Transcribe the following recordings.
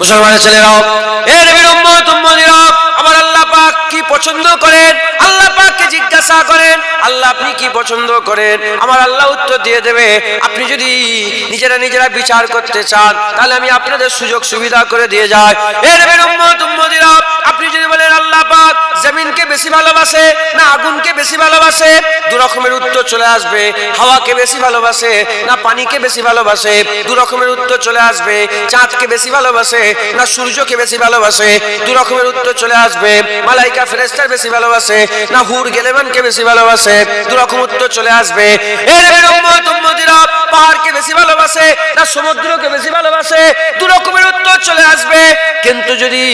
মুসলমানের ছেলেরাও এর উম্মত, উম্মতিরা, আমার আল্লাহ পাক কি পছন্দ করেন? আল্লাহ পাককে জিজ্ঞাসা করেন? আল্লাহ আপনি কি পছন্দ করেন? আমার আল্লাহ উত্তর দিয়ে দেবে, আপনি যদি নিজেরা নিজেরা বিচার করতে চান, তাহলে আমি আপনাদের সুযোগ সুবিধা করে দিয়ে যাই। এর উম্মত, উম্মতিরা, আপনি যদি বলেন, আল্লাহ পাক জমিনকে বেশি ভালোবাসে না আগুনকে বেশি ভালোবাসে? দু রকমের উত্তর চলে আসবে। হাওয়াকে বেশি ভালোবাসে না পানিকে বেশি ভালোবাসে? দু রকমের উত্তর চলে আসবে। চাঁদকে বেশি ভালোবাসে না সূর্যকে বেশি ভালোবাসে? দু রকমের উত্তর চলে আসবে। মালাইকা ফেরেস্তার বেশি ভালোবাসে না হুর গেলেমানকে বেশি ভালোবাসে? দু রকম উত্তর চলে আসবে। পাহাড়কে বেশি ভালোবাসে না সমুদ্রকে বেশি ভালোবাসে? দু উত্তর চলে আসবে। কিন্তু যদি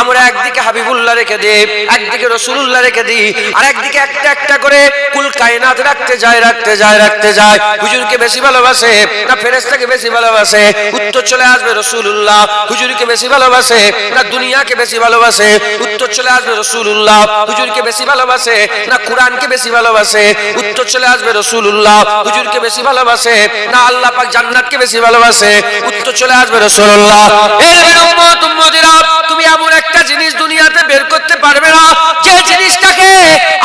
আমরা একদিকে হাবিবুল্লাহ রেখে দিই, একদিকে রসুলুল্লাহ রেখে দিই, আর একদিকে একটা একটা করে কুল কায়নাত রাখতে যায় রাখতে যায় রাখতে যায়। হুজুরকে বেশি ভালোবাসে না ফেরেশতাকে বেশি ভালোবাসে? উত্তর চলে আসবে রসুলুল্লাহ। হুজুরকে বেশি ভালোবাসে না দুনিয়াকে বেশি ভালোবাসে? উত্তর চলে আসবে রসুলুল্লাহ। হুজুরকে বেশি ভালোবাসে না কোরআনকে বেশি ভালোবাসে? উত্তর চলে আসবে রসুলুল্লাহ। হুজুরকে বেশি ভালোবাসে না আল্লাহ পাক জান্নাতকে বেশি ভালোবাসে? উত্তর চলে আসবে রসুলুল্লাহ। তুমি এমন একটা জিনিস দুনিয়াতে বের করতে পারবে না। যে জিনিসটাকে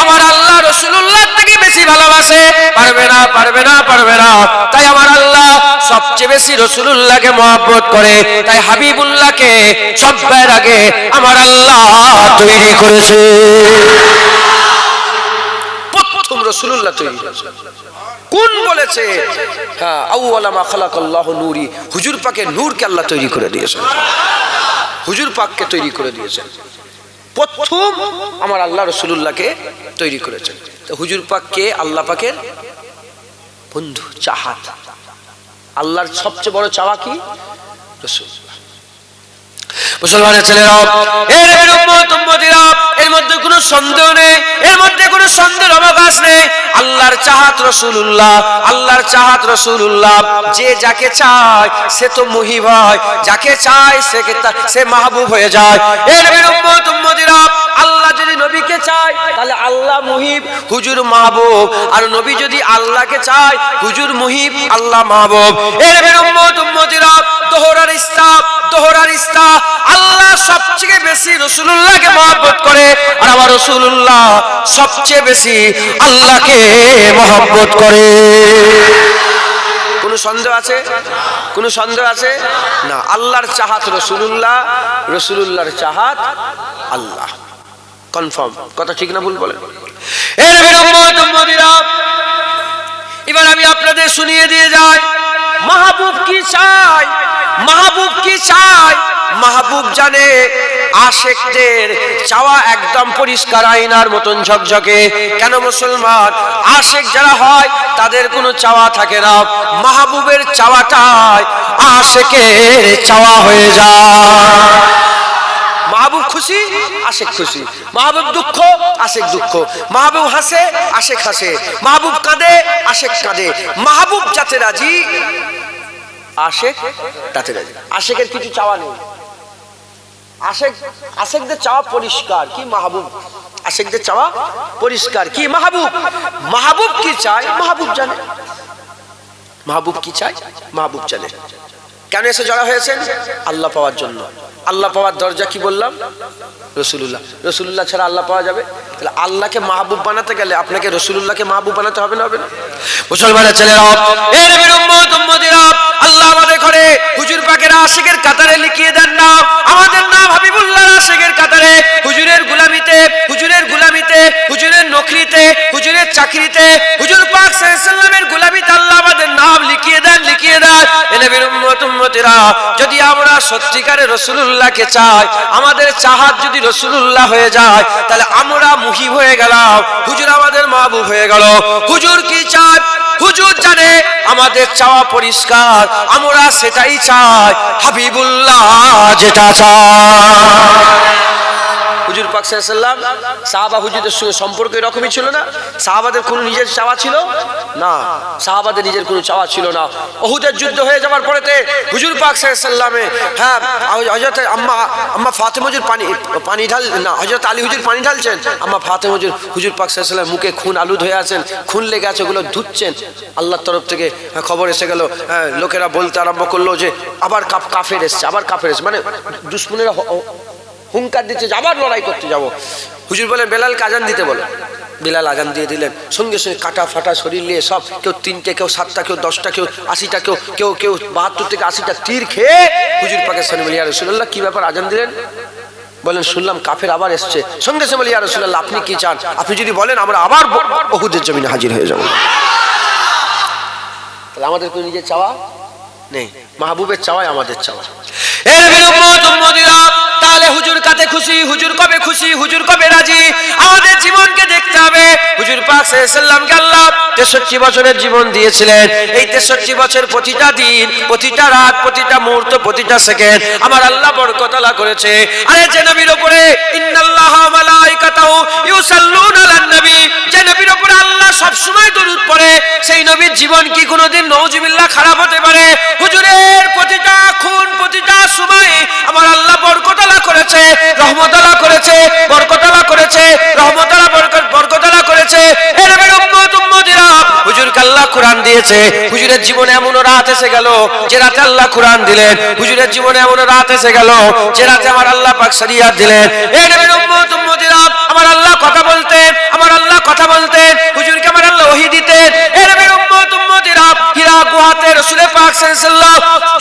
আমার আল্লাহ রসুলুল্লাহ থেকে বেশি ভালোবাসে, পারবে না পারবে না পারবে না। তাই আমার আল্লাহ সবচেয়ে বেশি রসুলুল্লাহকে মহব্বত করে, তাই হাবিবুল্লাহকে সব্বার আগে আমার আল্লাহ তৈরি করেছে। প্রথম রসুলুল্লাহ তৈরি কোন বলেছে? হ্যাঁ নূরি। হুজুর পাকে নূরকে আল্লাহ তৈরি করে দিয়েছেন। হুজুর পাককে তৈরি করে দিয়েছেন। প্রথম আমার আল্লাহ রসুলুল্লাহকে তৈরি করেছেন। তো হুজুর পাককে আল্লাহ পাকের বন্ধু, চাহাত। আল্লাহর সবচেয়ে বড় চাওয়া কি? রসুল। মুসলমানের ছেলেরা, এর এর মধ্যে কোনো সন্দেহ নেই, এর মধ্যে কোনো সন্দেহের অবকাশ নেই আল্লাহর চাহাত রসুল্লাহ আল্লাহর চাহাত রসুল্লাহ যে যাকে চায় সে তো মুহিব হয়, যাকে চায় সে মাহবুব হয়ে যায়। এর উম্মত, উম্মতিরা আল্লাহ যদি নবীকে চায়, তাহলে আল্লাহ মুহিব, হুজুর মাহবুব। আর নবী যদি আল্লাহকে চায়, হুজুর মুহিব, আল্লাহ মাহবুব। এর উম্মত, উম্মতিরা, দোহরার ইস্তা দোহরার ইস্তা আল্লাহ সবচেয়ে বেশি রসুলুল্লাহকে মহব্বত করে, আর আমার রসুলুল্লাহ সবচেয়ে বেশি আল্লাহকে মহব্বত করে। কোনো সন্দেহ আছে? কোনো সন্দেহ আছে? না, আল্লাহর চাহাত রসুলুল্লাহ, রসুলুল্লাহর চাহাত আল্লাহ। কনফার্ম কথা ঠিক না ভুল বিরম্বত এবার আমি আপনাদের শুনিয়ে দিয়ে যাই। মাহবুব কি চাই মাহবুব কি চাই মাহবুব জানে আশেকদের চাওয়া একদম পরিষ্কার আয়নার মতন ঝকঝকে। কেন মুসলমান? আশেক যারা হয়, তাদের কোনো চাওয়া থাকে না। মাহবুবের চাওয়াটাই আশেকের চাওয়া হয়ে যায়। মাহবুব খুশি, আশেক খুশি। মাহবুব দুঃখ, আশেক দুঃখ। মাহবুব হাসে, আশেক হাসে। মাহবুব কাঁদে, আশেক কাঁদে। মাহবুব যাতে রাজি, আশেক তাতে রাজি। আশেকের কিছু চাওয়া নেই। আশেক, আশেকদের চাওয়া পরিষ্কার। কি মাহবুব? আশেকদের চাওয়া পরিষ্কার। কি মাহবুব? মাহবুব কি চায়? মাহবুব জানে। মাহবুব কি চায়? মাহবুব জানে। কেন এসে জড়া হয়েছেন? আল্লাহ পাওয়ার জন্য। আল্লাহ পাওয়ার দরজা কি বললাম? রসুল্লাহ রসুল্লাহ ছাড়া আল্লাহ পাওয়া যাবে? তাহলে আল্লাহকে মাহবুব বানাতে গেলে আপনাকে রসুল্লাহকে মাহবুব বানাতে হবে না হবে না? মুসলমানের ছেলেরা আমাদের হুজুর পাকের আশিকের কাতারে লিখিয়ে দেন না। আমাদের নাম হাবিবুল্লাহ আশিকের কাতারে, হুজুরের গুলামিতে হুজুরের গুলামিতে, হুজুরের নকরিতে হুজুরের চাকরিতে, হুজুর পাক সাল্লামের গুলামিতে আল্লাহ আমাদের নাম লিখিয়ে দেন লিখিয়ে দেন। এ নবীর উম্মত, উম্মতিরা, যদি আমরা সত্যিকারে রসুলুল্লাহকে চাই, আমাদের চাহাত যদি রসুলুল্লাহ হয়ে যায়, তাহলে আমরা মুহিব হয়ে গেলাম। হুজুর আমাদের মাহবুব হয়ে গেল। হুজুর কি চায় হুজুর জানে আমাদের চাওয়া পরিষ্কার আমরা সেটাই চাই হাবিবুল্লাহ যেটা চায় হুজুর পাক সাল্লাম সাহাবা হুজুরদের সঙ্গে সম্পর্ক এরকমই ছিল না? সাহাবাদের কোনো নিজের চাওয়া ছিল? না। সাহাবাদের নিজের কোনো চাওয়া ছিল না। অহুদের যুদ্ধ হয়ে যাওয়ার পরেতে হুজুর পাক সাল্লামে হ্যাঁ হজরত আম্মা আম্মা ফাতেমা হুজুর পানি পানি ঢাল না হজরত আলী হুজুর পানি ঢালছেন। আম্মা ফাতেমা হুজুর হুজুর পাক সাল্লাম মুখে খুন আলুদ হয়ে আছেন খুন লেগে আছে ওগুলো ধুচ্ছেন। আল্লাহর তরফ থেকে হ্যাঁ, খবর এসে গেল হ্যাঁ, লোকেরা বলতে আরম্ভ করল যে আবার কাপ কাফের এসছে আবার কাফের এসছে। মানে দুশ্মনেরা হুঙ্কার দিচ্ছে আবার লড়াই করতে যাব। হুজুর বলেন বেলালকে আজান দিতে বলো? বেলাল আজান দিয়ে দিলেন। সঙ্গে সঙ্গে কাটা ফাটা শরীর নিয়ে সব কেউ তিনটে কেউ সাতটা কেউ দশটা কেউ আশিটা কেউ কেউ কেউ বাহাত্তর থেকে আশিটা তীর খেয়ে হুজুর পাকে বলি রসুল্লাহ কী ব্যাপার আজান দিলেন? বলেন, শুনলাম কাফের আবার এসছে। সঙ্গে সঙ্গে বলি আর রসুল্লাহ আপনি কি চান? আপনি যদি বলেন, আমরা আবার বহুদের জমিনে হাজির হয়ে যাব। তাহলে আমাদের কোনো নিজের চাওয়া নেই। মাহবুবের চাওয়াই আমাদের চাওয়া। এর হুজুর কাতে খুশি, হুজুর কবে খুশি, হুজুর কবে রাজি? আমাদের জীবনকে দেখতে হবে। হুজুর পাক সাল্লামকে আল্লাহ তেষট্টি বছরের জীবন দিয়েছিলেন। এই তেষট্টি বছর প্রতিটা দিন, প্রতিটা রাত, প্রতিটা মুহূর্ত, প্রতিটা সেকেন্ড আমার আল্লাহ বরকতলা করেছে। আরে যে নবীর উপরে, ইন্নাল্লাহ মালাইকাতাহু ইউসাল্লুনা আলান নবী। যে নবীর উপরে আল্লাহ সব সময় দরুদ পড়ে, সেই নবীর জীবন কি কোনোদিন নওজুবিল্লাহ খারাপ হতে পারে? হুজুরের প্রতিটা খুন, প্রতিটা সময় আমার আল্লাহ করেছে রহমতলা করেছে বরকতলা করেছে রহমতলা বরকত বরকতলা করেছে। আল্লাহ আমার আল্লাহ কথা আমার আল্লাহ দিতেন।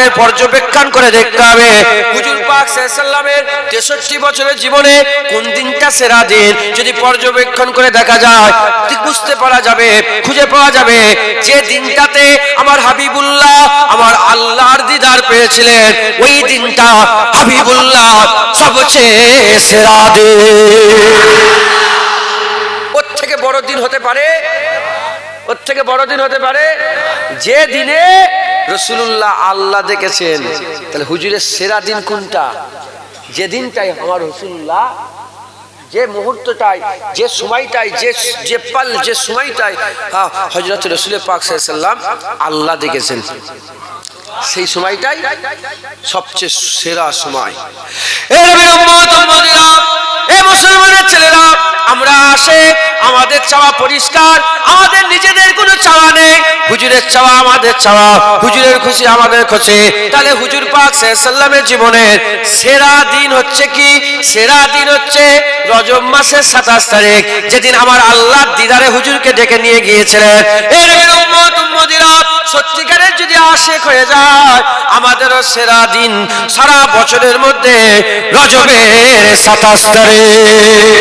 আমাদের পর্যবেক্ষণ করে দেখতে হবে। হুজুর পাক সাল্লামের তেষট্টি বছরের জীবনে কোন দিনটা সেরা দিন যদি পর্যবেক্ষণ করে দেখা যায় বুঝতে পারা যাবে, খুঁজে পাওয়া যাবে যে দিনটাতে আমার হাবিবুল্লাহ আমার আল্লাহর দিদার পেয়েছিলেন, ওই দিনটা হাবিবুল্লাহ সবচেয়ে সেরা দিন ওর থেকে বড় দিন হতে পারে ওর থেকে বড় দিন হতে পারে যে দিনে রসুল্লাহ আল্লাহ দেখেছেন। তাহলে হুজুরের সেরা দিন কোনটা? যে দিনটাই আমার রসুল্লাহ যে মুহূর্তটাই, যে সময়টাই, যে যে পাল, যে সময়টাই হজরত রসুল পাক সাল্লাম আল্লাহ দেখেছেন। সেই সময়টাই সবচেয়ে সেরা সময়। এ মুসলমানের ছেলেরা আমরা আসে, আমাদের চাওয়া পরিষ্কার, আমাদের নিজেদের কোনো চাওয়া নেই। হুজুরের চাওয়া আমাদের চাওয়া, হুজুরের খুশি আমাদের খুশি। তাহলে হুজুর পাক সাল্লামের জীবনের সেরা দিন হচ্ছে কি? সেরা দিন হচ্ছে রজব মাসের সাতাশ তারিখ, যেদিন আমার আল্লাহ দিদারে হুজুরকে ডেকে নিয়ে গিয়েছিলেন। সত্যিকারের যদি আশেক হয়ে যায়, আমাদেরও সেরা দিন সারা বছরের মধ্যে রজবের সাতাশ তারিখ।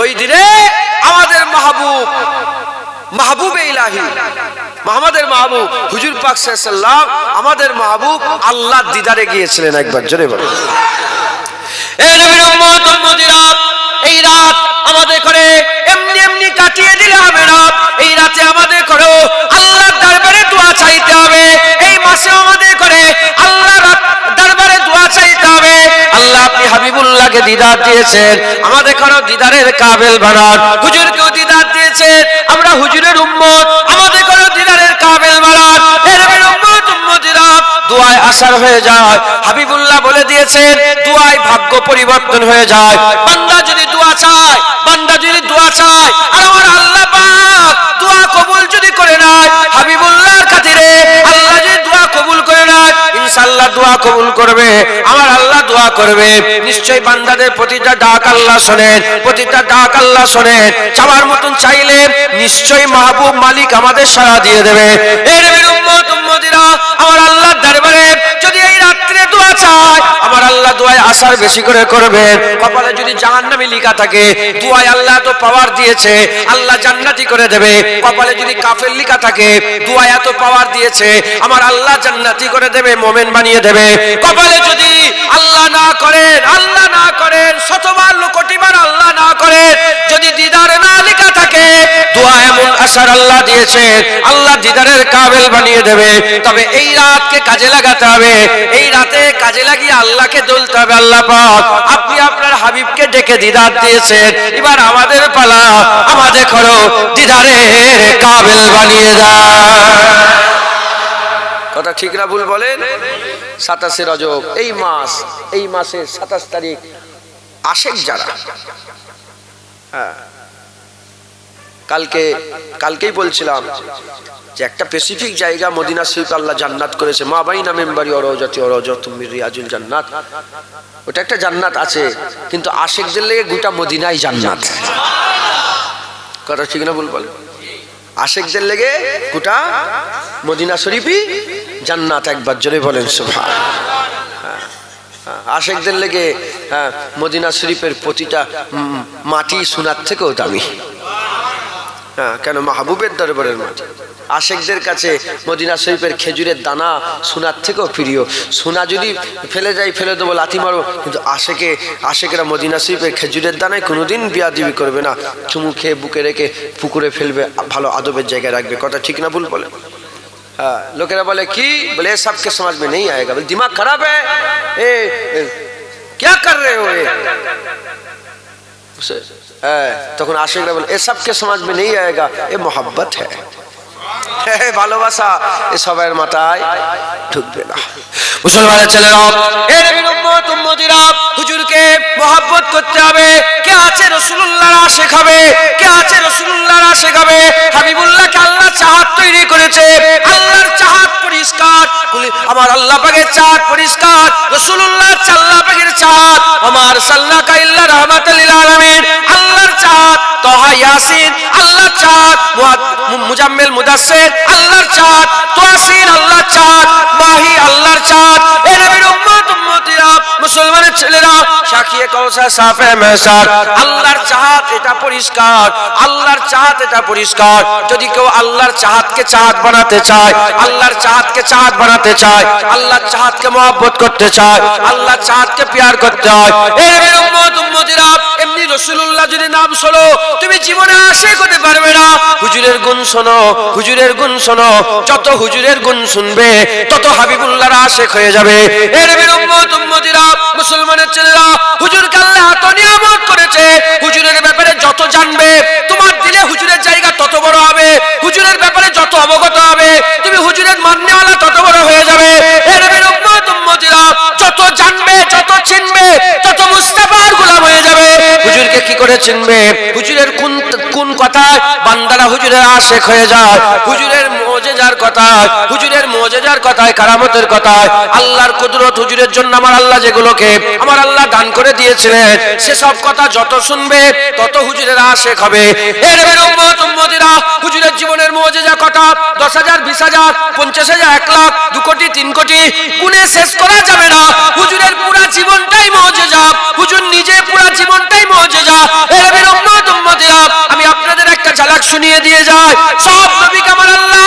ওই দিনে আমাদের মাহবুব, মাহবুবে ইলাহি আমাদের মাহবুব, হুজুর পাক সাল্লাম আমাদের মাহবুব আল্লাহ দিদারে গিয়েছিলেন একবার, জোরে বলো এই রাত আমাদের করে এমনি এমনি কাটিয়ে দিলে হবে এই রাতে আমাদের করো আল্লাহর দরবারে দোয়া চাইতে হবে। এই মাসে আমাদের করে হাবিবুল্লাহকে দিদার দিয়েছেন। আমাদের করো দিদারের কাবেল বানান। হুজুরকেও দিদার দিয়েছেন। আমরা হুজুরের উম্মত। আমাদের করো দিদারের কাবেল বানান। আসার হয়ে যায়। হাবিবুল্লাহ বলে দিয়েছেন ভাগ্য পরিবর্তন হয়ে যায়। আর আমার আল্লাহ দোয়া কবুল করবে, আমার আল্লাহ দোয়া করবে। নিশ্চয়ই বান্দাদের প্রতিটা ডাক আল্লাহ শোনেন প্রতিটা ডাক আল্লাহ শোনেন চাওয়ার মতন চাইলে নিশ্চয়ই মাহবুব মালিক আমাদের সাড়া দিয়ে দেবে। এর আমার আল্লাহর দরবারে যদি এই রাত্রে দোয়া চায় আমার আল্লাহ দোয়ায় আসার বেশি করে করবে। কপালে যদি জাহান্নামী লিখা থাকে, দোয়ায় আল্লাহ তো পাওয়ার দিয়েছে, আল্লাহ জান্নাতি করে দেবে। কপালে যদি কাফের লিখা থাকে, দোয়ায় এত পাওয়ার দিয়েছে, আমার আল্লাহ জান্নাতি করে দেবে, মোমেন বানিয়ে দেবে। কপালে যদি আল্লাহ না করেন, আল্লাহ না করেন, শতবার লোকটিবার আল্লাহ না করেন, যদি দিদার না লিখা থাকে, দোয়া এমন আসার আল্লাহ দিয়েছে, আল্লাহ দিদারের কাবেল বানিয়ে দেবে। তবে এই রাতকে কাজে লাগাতে হবে। এই রাতে কাজে লাগিয়ে আল্লাহ আল্লাহকে দলতে হবে, আল্লাহ পাক। আপনি আপনার হাবিবকে ডেকে দিদার দিয়েছেন। এবার আমাদের পালা, আমাদের করো দিদারের কাবেল বানিয়ে দাও কথা ঠিক না ভুল বলেন? সাতাশে রজব, এই মাস, এই মাসের সাতাশ তারিখ আশেক যারা। হ্যাঁ। কালকে, কালকেই বলছিলাম যে একটা স্পেসিফিক জায়গা মদিনা শরীফ আল্লাহ জান্নাত করেছে। মা বাই না মেম্বারি অরজাতি অরজত রিয়াজুল জান্নাত। ওটা একটা জান্নাত আছে, কিন্তু আশেকদের লেগে গোটা মদিনাই জান্নাত। কথা ঠিক না ভুল বলে? আশেকদের লেগে গোটা মদিনা শরীফই জান্নাত, একবার জোরে বলেন সুভা আশেকদের লেগে হ্যাঁ মদিনা শরীফের প্রতিটা মাটি সোনার থেকেও দামি। হ্যাঁ কেন? মাহবুবের দরবারের মাটি। আশেকদের কাছে মদিনা শরীফের খেজুরের দানা সোনার থেকেও প্রিয় সোনা যদি ফেলে যাই ফেলে দেবো লাথি মারো কিন্তু আশেকে আশেকেরা মদিনা শরীফের খেজুরের দানায় কোনোদিন বিয়াদিবি করবে না চুমু খেয়ে বুকে রেখে পুকুরে ফেলবে ভালো আদবের জায়গায় রাখবে কথা ঠিক না ভুল বলে हाँ लोकेरा बोले की बोले ये सबके समझ में नहीं आएगा बोले दिमाग खराब है ए, ए क्या कर रहे हो ये उसे है, তখন আশিকরা বলে এ সবকে সমাজ মে নেই আয়েগা এ মোহাব্বত হ্যাঁ হে, ভালোবাসা এ সবার মাথায় ঢুকবে না। মুসলমানের ছেলেরা, এ নবীর উম্মত, উম্মতিরা, হুজুরকে করতে হবে। কে আছে হবে কে আছে হবে হাবিবুল্লাহকে আল্লাহ চাহাত তৈরি করেছে। আল্লাহর চাহাত পরিষ্কার। আমার আল্লাহ পাকের চাহাত পরিষ্কার। আল্লাহ পাকের চাহাত আমার রাহমাতাল আলামিন। আল্লাহর চাহাত ইয়াসিন। মু- মুজাম্মিল, মুদাসসির, আল্লাহর চাহাত তোয়াসিন আল্লাহর চাহাত মাহি, আল্লাহর চাহাত এ উম্মত, উম্মতিরা, মুসলমানের ছেলেরা সাকিয়ে কওসার সাফে মেসার। আল্লাহর চাহাত এটা পরিষ্কার। আল্লাহর চাহাত এটা পরিষ্কার। যদি কেউ আল্লাহর চাহাতকে চাহাত বানাতে চায়, আল্লাহর চাহাতকে চাহাত বানাতে চায়, আল্লাহর চাহাতকে মহব্বত করতে চায়, আল্লাহর চাহাতকে প্যার করতে হয়। এ উম্মত, উম্মতিরা এমনি রাসূলুল্লাহ যদি নাম শোনো, তুমি জীবনে আশিক হতে পারবে না। হুজুরের গুণ শোনো, হুজুরের গুণ শোনো। যত হুজুরের গুণ শুনবে, তত হাবিবুল্লাহর আশেক হয়ে যাবে। এর নবীর উম্মতিরা, মুসলমানের ছেলেরা, হুজুরকে আল্লাহ এত নিয়ামত করেছে। হুজুরের ব্যাপারে যত জানবে, তোমার দিলে হুজুরের জায়গা তত বড় হবে। হুজুরের ব্যাপারে যত অবগত হবে, তুমি হুজুরের মান্যওয়ালা তত বড় হয়ে যাবে। হুজুরকে কি করে চিনবে? হুজুরের কোন কোন কথায় বান্দারা হুজুরের আশেক হয়ে যায়। হুজুরের মোজেজার কথায়, হুজুরের মোজেজার কথায়, কারামতের কথায়, আল্লাহর কুদরত হুজুরের জন্য আমার আল্লাহ যেগুলোকে আমার আল্লাহ দান করে দিয়েছিলেন, সেসব কথা যত শুনবে, তত হুজুরের আশেক হবে। হুজুরের জীবনের মোজেজা কটা দশ হাজার, বিশ হাজার, পঞ্চাশ হাজার, এক লাখ, দু কোটি, তিন কোটি, গুণে শেষ করা যাবে না। হুজুরের পুরা জীবনটাই মোজেজা হুজুর নিজে পুরা জীবনটাই মোজেজা এর নবীর উম্মত, উম্মতিরা, আমি আপনাদের একটা ঝালাক শুনিয়ে দিয়ে যাই। সব নবীকে আমার আল্লাহ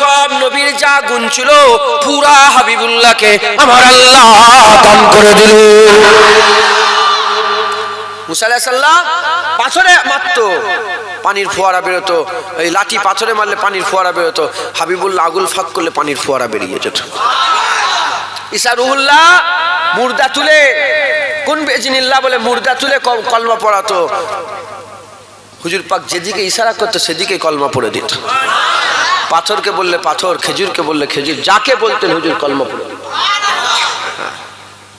সব নবীর যা গুণ ছিল, পুরা হাবিবুল্লাহকে আমার আল্লাহ দান করে দিল। মুসা আলাইহিস সালাম পাথরে মারতো, পানির ফোয়ারা বেরোতো। এই লাঠি পাথরে মারলে পানির ফোয়ারা বেরোতো, হাবিবুল্লাহ আগুল ফাঁক করলে পানির ফোয়ারা বেরিয়ে যেত। ঈসা রুহুল্লাহ মুর্দা তুলে, কোন বেজিনিল্লাহ বলে মুর্দা তুলে কলমা পড়াতো হুজুর পাক যেদিকে ইশারা করতো সেদিকে কলমা পড়ে দিত। পাথরকে বললে পাথর, খেজুরকে বললে খেজুর, যাকে বলতেন হুজুর কলমা।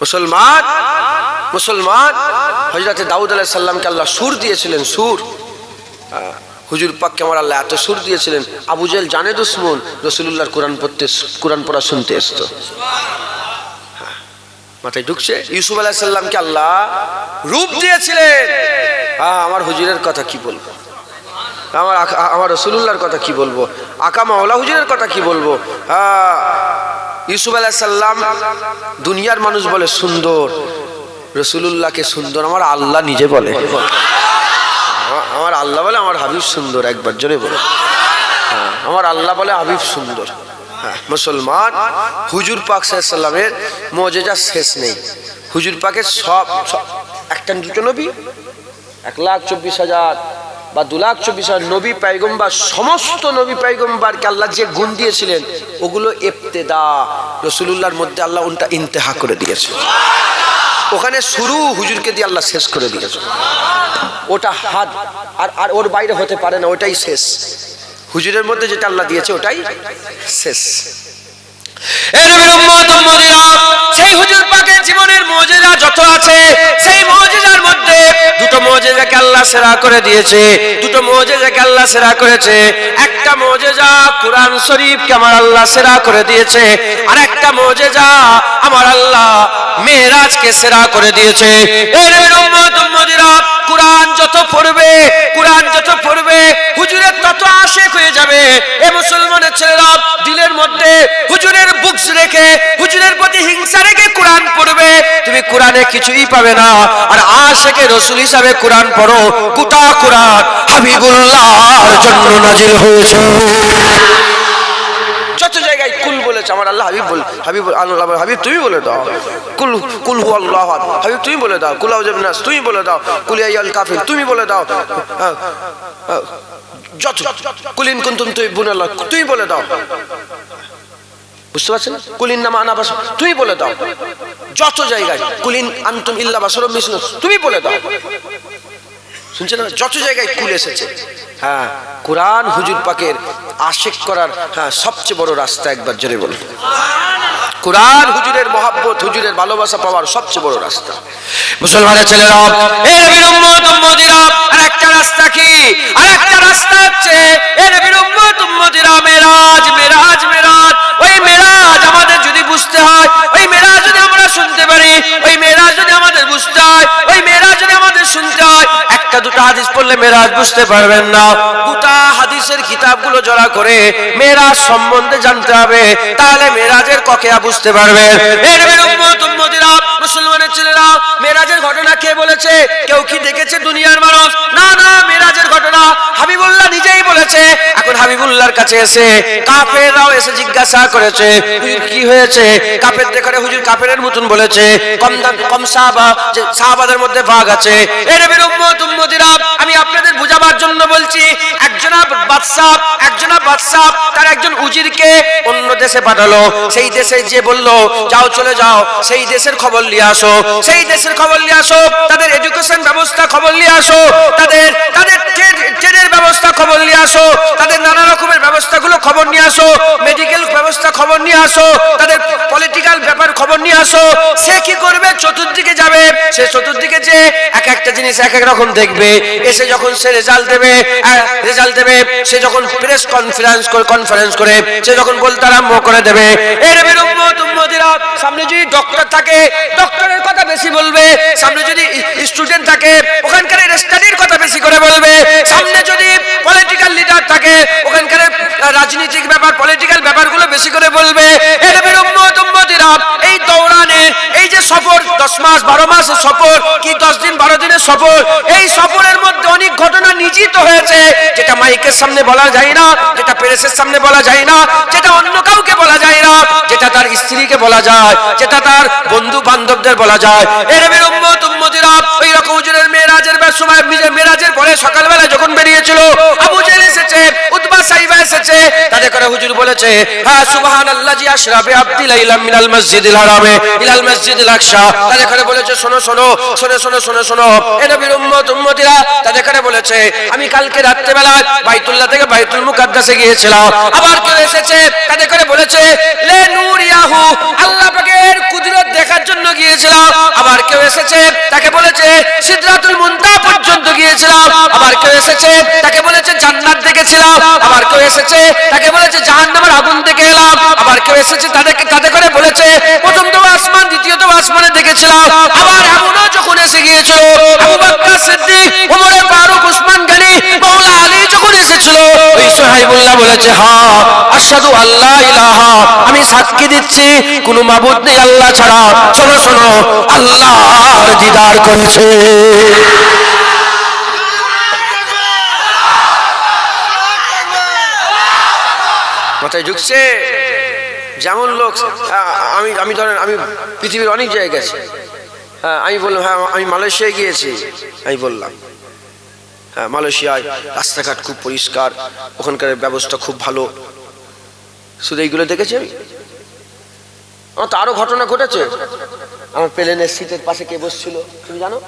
মুসলমান মুসলমান হজরতে দাউদ আলাহ সাল্লামকে আল্লাহ সুর দিয়েছিলেন, সুর। হুজুর পাককে আমার আল্লাহ এত সুর দিয়েছিলেন, আবু জেল জানে দুশ্মন রসুল্লাহর কোরআন পড়তে, কোরআন পড়া শুনতে এসতো। মাথায় ঢুকছে, ইউসুফ আলাহ সাল্লামকে আল্লাহ রূপ দিয়েছিলেন হ্যাঁ আমার হুজুরের কথা কি বলব আমার আমার রসুল্লাহর কথা কি বলব? আকা মাওলা হুজুরের কথা কি বলব? হ্যাঁ ইউসুফ আলাইসাল্লাম দুনিয়ার মানুষ বলে সুন্দর। রসুলুল্লাহকে সুন্দর আমার আল্লাহ নিজে বলে। আমার- আল্লাহ বলে আমার হাবিব সুন্দর, একবার জোরে বলে। আমার আল্লাহ বলে হাবিব সুন্দর। মুসলমান, হুজুর পাক সাল্লামের মজেজা শেষ নেই। হুজুর পাকের সব সব- একটা দুটো নবী, এক লাখ চব্বিশ হাজার বা দু লাখ চব্বিশ হাজার নবী পাইগম্বার, সমস্ত নবী পাইগম্বারকে আল্লাহ যে গুণ দিয়েছিলেন, ওগুলো এফতেদা রসুলুল্লাহর মধ্যে আল্লাহ উনটা ইন্তেহা করে দিয়েছে। ওখানে শুরু হুজুরকে দিয়ে আল্লাহ শেষ করে দিয়েছে। ওটা হাত, আর আর ওর বাইরে হতে পারে না, ওটাই শেষ। হুজুরের মধ্যে যেটা আল্লাহ দিয়েছে, ওটাই শেষ। সেই হুজুর পাকের জীবনের মজেজা যত আছে, সেই মজেজার মধ্যে দুটো মজেজাকে আল্লাহ সেরা করে দিয়েছে, দুটো মজেজাকে আল্লাহ সেরা করেছে। একটা মজেজা কোরআন শরীফকে আমার আল্লাহ সেরা করে দিয়েছে আর একটা মজেজা আমার আল্লাহ মেয়েরাজকে সেরা করে দিয়েছে। কোরআন যত পড়বে, কোরআন যত পড়বে, হুজুরের তত আশেক হয়ে যাবে। এ মুসলমানের ছেলেরা দিলের মধ্যে হুজুরের বুকস রেখে, হুজুরের প্রতি হিংসা রেখে কোরআন পড়বে, তুমি কোরআনে কিছুই পাবে না। আর আশেকে রসুল হিসাবে কোরআন পড়ো, গোটা কোরআন হাবিবুল্লাহর জন্য নাজিল হয়েছে। যত হাবিব বল দাও। কুল কুল। হাবিব বলে দাও। বলে দাও। তুমি বলে দাও। যত কুলিন কুন্তুম তুই বুনাল্লাহ তুমি বলে দাও। বুঝতে পারছেন? কুলিন নামা আনা বাস তুমি বলে দাও। যত জায়গায় কুলিন আন্তুম ইল্লা বাসরম মিশন তুমি বলে দাও। শুনছেন না? যত জায়গায় কুল এসেছে হ্যাঁ কোরআন হুজুর পাকের আশেক করার হ্যাঁ সবচেয়ে বড় রাস্তা একবার জোরে বলুন। কোরআন হুজুরের মহাব্বত, হুজুরের ভালোবাসা পাওয়ার সবচেয়ে বড় রাস্তা। মুসলমানের ছেলেরা এই নবীর উম্মত, উম্মতিরা, আর একটা রাস্তা কি? আর একটা রাস্তা হচ্ছে এই নবীর উম্মত, উম্মতিরা মেরাজ মেরাজ মেরাজ। ওই মেরাজ আমাদের যদি বুঝতে হয়, ওই মেরাজ যদি আমরা শুনতে পারি, ওই মেরাজ যদি আমাদের বুঝতে হয়, ওই মেরাজ যদি আমাদের শুনতে হয়, একটা দুটো হাদিস পড়লে মেরাজ বুঝতে পারবেন না। গোটা হাদিসের কিতাবগুলো জড়া করে মেরাজ সম্বন্ধে জানতে হবে, তাহলে মেরাজের ককেয়া বুঝতে পারবেন। এর নবীর উম্মত উম্মতিরা মুসলমানের ছেলেরা মেরাজের ঘটনা কে বলেছে? কেউ কি দেখেছে দুনিয়ার মানুষ? না না মেরাজের ঘটনা হাবিবুল্লাহ নিজেই বলেছে। এখন হাবিবুল্লাহর কাছে এসে কাফেররাও এসে জিজ্ঞাসা করেছে কি হয়েছে? কাফের দেখে হুজুর কাফেরের মতন বলেছে, কম দাম, কম সাহাবা, যে সাহাবাদের মধ্যে ভাগ আছে। এর নবীর উম্মত, উম্মতিরা, আমি আপনাদের বুঝাবার জন্য বলছি একজনা বাদশাহ একজনা বাদশাহ, তার একজন উজিরকে অন্য দেশে পাঠালো। সেই দেশে যে বলল, যাও, চলে যাও। সেই দেশের খবর নিয়ে আসো। সেই দেশের খবর নিয়ে আসো তাদের এডুকেশন ব্যবস্থা খবর নিয়ে আসো তাদের ব্যবস্থা খবর নিয়ে আসো, তাদের নানা রকমের ব্যবস্থাগুলো খবর নিয়ে আসো মেডিকেল ব্যবস্থা খবর নিয়ে আসো, তাদের পলিটিক্যাল ব্যাপার খবর নিয়ে আসো। সে কি করবে? চতুর্দিকে যাবে। সে চতুর্দিকে যে এক একটা জিনিস এক এক রকম দেখবে। এসে যখন সে রেজাল্ট দেবে রেজাল্ট দেবে, সে যখন প্রেস কনফারেন্স করে কনফারেন্স করে, সে যখন বলতে আরম্ভ করে দেবে। এর সামনে যদি ডক্টর থাকে ডক্টরের কথা বেশি বলবে। সামনে যদি স্টুডেন্ট থাকে, ওখানকার স্টাডির কথা বেশি করে বলবে। সামনে যদি পলিটিক্যাল লিডার থাকে, ওখানকার রাজনৈতিক ব্যাপার পলিটিক্যাল ব্যাপারগুলো বেশি করে বলবে। এই দৌড়ানে, এই যে সফর, দশ মাস, বারো মাস সফর, কি দশ দিন, বারো দিনের সফর, এই সফরের মধ্যে অনেক ঘটনা নিজিত হয়েছে, যেটা মাইকের সামনে বলা যায় না, যেটা প্রেসের সামনে বলা যায় না, যেটা অন্য কাউকে বলা যায় না, যেটা তার স্ত্রীকে বলা যায়, যেটা তার বন্ধু বান্ধবদের বলা যায়। এর উম্মত উম্মতিরা ওই রকম বে- সময় নিজের মেয়েরাজের পরে সকালবেলা যখন বেরিয়েছিল, আবু জেল এসেছে, উতবা সাইবা এসেছে, তাদের করে হুজুর বলেছে হ্যাঁ সুবহানাল্লাহ, জি আশরাফে আব্দি লাইলাম মিনাল মসজিদিল হারামে ইলাল মসজিদিল আকসা তাদের করে বলেছে, শোনো শোনো শোনো শোনো শোনো শোনো, এ নবীর উম্মত, উম্মতিরা তাদের করে বলেছে, আমি কালকে রাত্রে বেলা বাইতুল্লাহ থেকে বাইতুল মুকাদ্দাসে গিয়েছিলাম। আবার কেউ এসেছে, তাদের করে বলেছে, লে নূর ইয়াহু, আল্লাহ পাকের কুদরত দেখার জন্য গিয়েছিলাম। আবার কেউ এসেছে, তাকে বলেছে, সিদরাতুল মুনতাহা পর্যন্ত গিয়েছিলাম। আবার কেউ এসেছে, তাকে বলেছে জান্নাত দেখেছিলাম। আবার কেউ এসেছে, তাকে বলেছে জাহান্নামের আগুন দেখে এলাম। আবার কেউ এসেছে, তাদেরকে, তাদের করে বলেছে, প্রথম তো আসমান, দ্বিতীয় তো আসমানে দেখেছিলাম। আবার এমনও যখন এসে গিয়েছিল, আবু বকর সিদ্দিক, ওমর ফারুক, উসমান গনি মাওলানা আলী যখন এসে বলেছে, হা আসাদু আল্লাহ ইলাহা, আমি সাক্ষী দিচ্ছি, কোনো মাবুদ নেই আল্লাহ ছাড়া। শোনো শোনো, আল্লাহর দিদার করেছে। মাথায় ঢুকছে? যেমন লোক আমি আমি ধরেন, আমি পৃথিবীর অনেক জায়গায় গেছি। হ্যাঁ আমি বললাম হ্যাঁ আমি মালয়েশিয়ায় গিয়েছি। আমি বললাম হ্যাঁ মালয়েশিয়ায় রাস্তাঘাট খুব পরিষ্কার, ওখানকার ব্যবস্থা খুব ভালো। শুধু এইগুলো দেখেছি আমি? আমার তো আরও ঘটনা ঘটেছে। আমার প্লেনের সিটের পাশে কে বসছিল, তুমি জানো?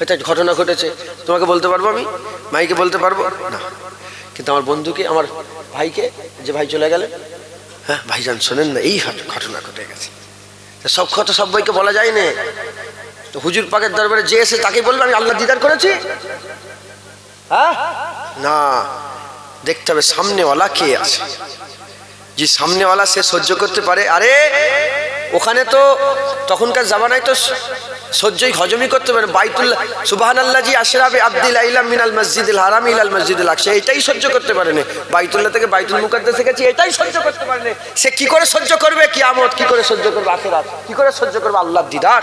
এটা ঘটনা ঘটেছে। তোমাকে বলতে পারব আমি? মাইকে বলতে পারব? না। কিন্তু আমার বন্ধুকে, আমার ভাইকে, যে ভাই চলে গেলে হ্যাঁ ভাইজান শোনেন না, এই ঘট- ঘটনা ঘটে গেছে। সব কথা সব বইকে বলা যায় না তো হুজুর পাকের দরবারে যে এসে তাকে বলবে, আমি আল্লাহ দিদার করেছি? হ্যাঁ? না, দেখতে হবে সামনেওয়ালা কে আছে। যে সামনেওয়ালা সে সহ্য করতে পারে, আরে, ওখানে তো তখনকার জামানায় তো সহ্যই হজমই করতে পারে। বাইতুল্লাহ সুবাহান আল্লাহ জি আশরাফে আব্দুল আইলাম মিনাল মসজিদুল হারাম ইলাল মসজিদুল আকসা। এটাই সহ্য করতে পারে না বাইতুল্লাহ থেকে বাইতুল মুকাদ্দাসে গেছে, এটাই সহ্য করতে পারে না সে কি করে সহ্য করবে? কিয়ামত কি করে সহ্য করবে? আখিরাত কি করে সহ্য করবে? আল্লাহ দিদার।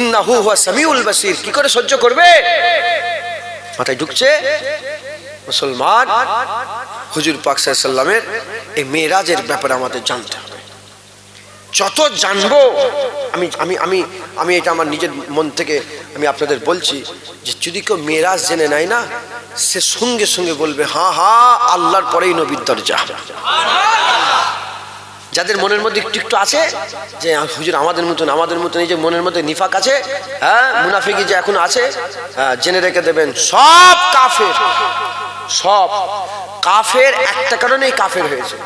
ইন্নাহু হুয়া সামিউল বাসির। কি করে সহ্য করবে? মাথায় ঢুকছে মুসলমান। হুজুর পাক সাল্লামের এই মেয়েরাজের ব্যাপারে আমাদের জানতে হবে। যত জানব আমি আমি আমি আমি এটা আমার নিজের মন থেকে আমি আপনাদের বলছি যে যদি কেউ মেয়েরাজ জেনে নেয় না সে সঙ্গে সঙ্গে বলবে হা হা আল্লাহর পরেই নবীর দরজা। যাদের মনের মধ্যে একটু একটু আছে যে হুজুর আমাদের মতন আমাদের মতন এই যে মনের মধ্যে নিফাক আছে হ্যাঁ মুনাফিকি যে এখন আছে হ্যাঁ, জেনে রেখে দেবেন সব কাফের সব কাফের একটা কারণেই কাফের হয়েছে।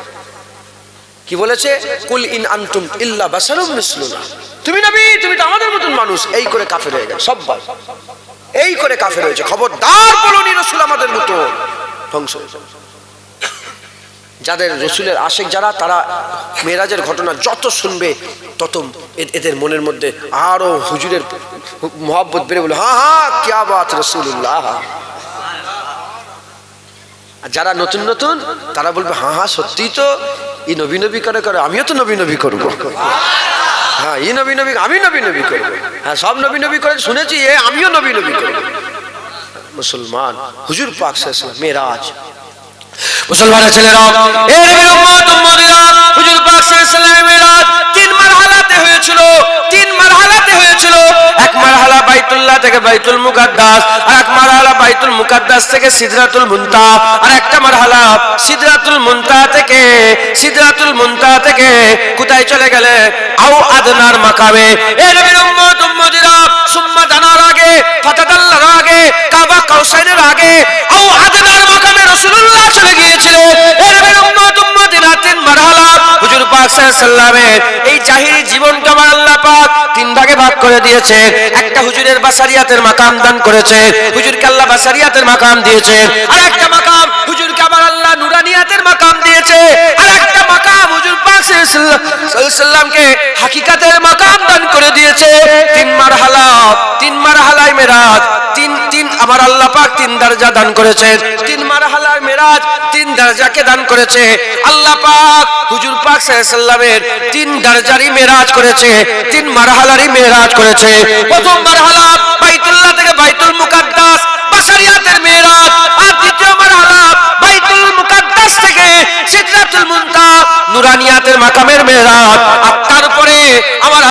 কি বলেছে? কুল ইন আনতুম ইল্লা বাসারুম মিসলুনা। তুমি নবী, তুমি তো আমাদের মতন মানুষ। এই করে কাফের হয়ে গেছে, সব। এই করে কাফের হয়েছে। খবরদার বলুনি রসুল আমাদের মতো। ধ্বংস যাদের রসুলের আশেক যারা, তারা মেরাজের ঘটনা যত শুনবে, তত এদের মনের মধ্যে আরও হুজুরের মহাব্বত বেড়ে বলে হ্যাঁ হ্যাঁ ক্যা বাত রসুল্লাহ আর যারা নতুন নতুন, তারা বলবে হ্যাঁ হ্যাঁ সত্যিই তো, ই নবী নবী করে করে, আমিও তো নবী নবী করব। হ্যাঁ ই নবী নবী, আমি নবী নবী করব। হ্যাঁ সব নবী নবী করে শুনেছি, এ আমিও নবী নবী করব। মুসলমান, হুজুর পাক মেরাজ। মুসলমানের ছেলেরা হুজুর পাক সাল্লাল্লাহু মেরাজ তিন মারহালাতে হয়েছিল, তিন মারহালাতে হয়েছিল। এক মারহালা বাইতুল্লাহ থেকে বাইতুল মুকাদ্দাস, আর এক মারহালা বাইতুল মুকাদ্দাস থেকে সিদরাতুল মুনতা আর একটা মারহালা সিদরাতুল মুনতা থেকে, সিদরাতুল মুনতা থেকে কোথায় চলে গেলে? আও আদনার মাকামে। এ নবীর উম্মত সুম্মা জানার আগে, ফাতাদাল্লার আগে, কাবা কাউসাইনের আগে আও আদনার রাসূলুল্লাহ চলে গিয়েছিল এ নবীর উম্মত মারহালা, হুজুর পাক এই জাহিরি জীবনটা আমার আল্লাহ পাক তিন ভাগে ভাগ করে দিয়েছে। একটা হুজুরের বাসারিয়াতের মাকাম দান করেছে, হুজুরকে আল্লাহ বাসারিয়াতের মাকাম দিয়েছে। আর একটা মাকাম হুজুরকে আমার আল্লাহ নুরানিয়াতের মাকাম দিয়েছে। আর একটা মাকাম, হুজুর পাক সাল্লামকে হাকিকাতের মাকাম দান করে দিয়েছে। তিন মারহালা, তিন মারহালায় মেরাজ, তিন তিন আমার আল্লাহ পাক তিন দরজা দান করেছে তিন মারহালায় মেরাজ, তিন দরজাকে দান করেছে। আল্লাহ পাক হুজুর পাক সাল্লামের তিন দরজারই মেরাজ করেছে, তিন মারহালারই মেরাজ করেছে। প্রথম মারহালা বাইতুল্লাহ থেকে বাইতুল মুকাদ্দাস বাসারিয়াতের মেরাজ। সিদরাতুল মুনতাহা নুরানিয়াতের মাকামের মেরাজ। আর তারপরে আমার